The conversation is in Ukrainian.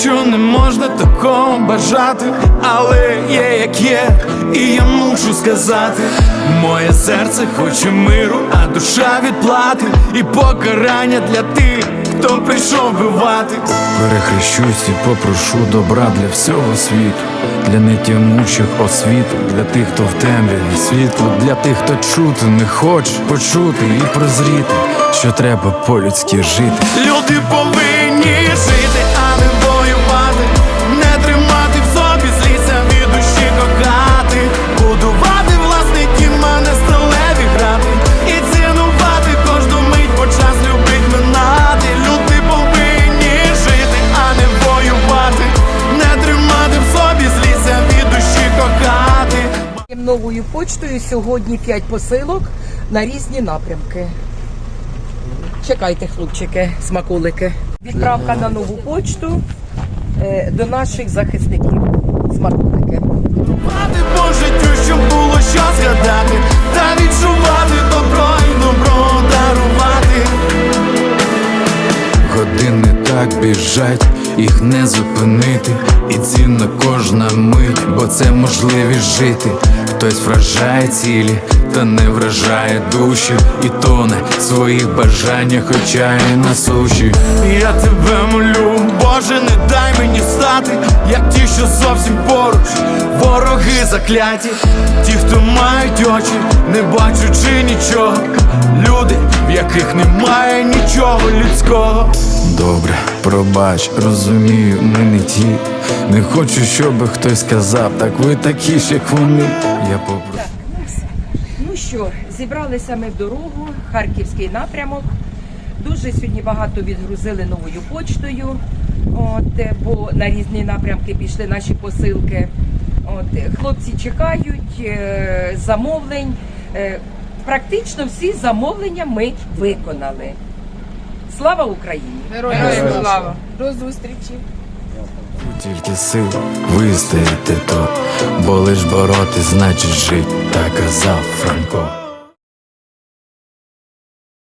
що не можна такого бажати, але є як є, і я мушу сказати, моє серце хоче миру, а душа відплати, і покарання для тих, хто прийшов бивати. Перехрещусь і попрошу добра для всього світу, для нетямучих освіт, для тих, хто в темряві світло, для тих, хто чути не хоче почути і прозріти, що треба по-людськи жити. Люди повинні жити, а не Новою почтою сьогодні 5 посилок на різні напрямки. Чекайте, хлопчики, смаколики. Відправка на нову почту е, до наших захисників. Смаколики. Мати по життю, щоб було що згадати, та відчувати добро і добро дарувати. Години так біжать, їх не зупинити, і цінна кожна мить, бо це можливість жити. Хтось вражає цілі, та не вражає душі, і тоне в своїх бажаннях, хоча і на суші. Я тебе молю, Боже, не дай мені стати, як ті, що зовсім поруч, вороги закляті, ті, хто мають очі, не бачучи нічого. Люди, в яких немає нічого людського. Добре, пробач, розумію, ми не ті. Не хочу, щоб хтось сказав, так ви такі ж, як вони. Я попрошу. Ну що, зібралися ми в дорогу, Харківський напрямок. Дуже сьогодні багато відгрузили новою почтою, от, е, бо на різні напрямки пішли наші посилки. От, е, хлопці чекають е, замовлень. Е, Практично всі замовлення ми виконали. Слава Україні! Героям слава! До зустрічі! Тільки сил вистояти то, бо лиш боротись значить жить, так казав Франко.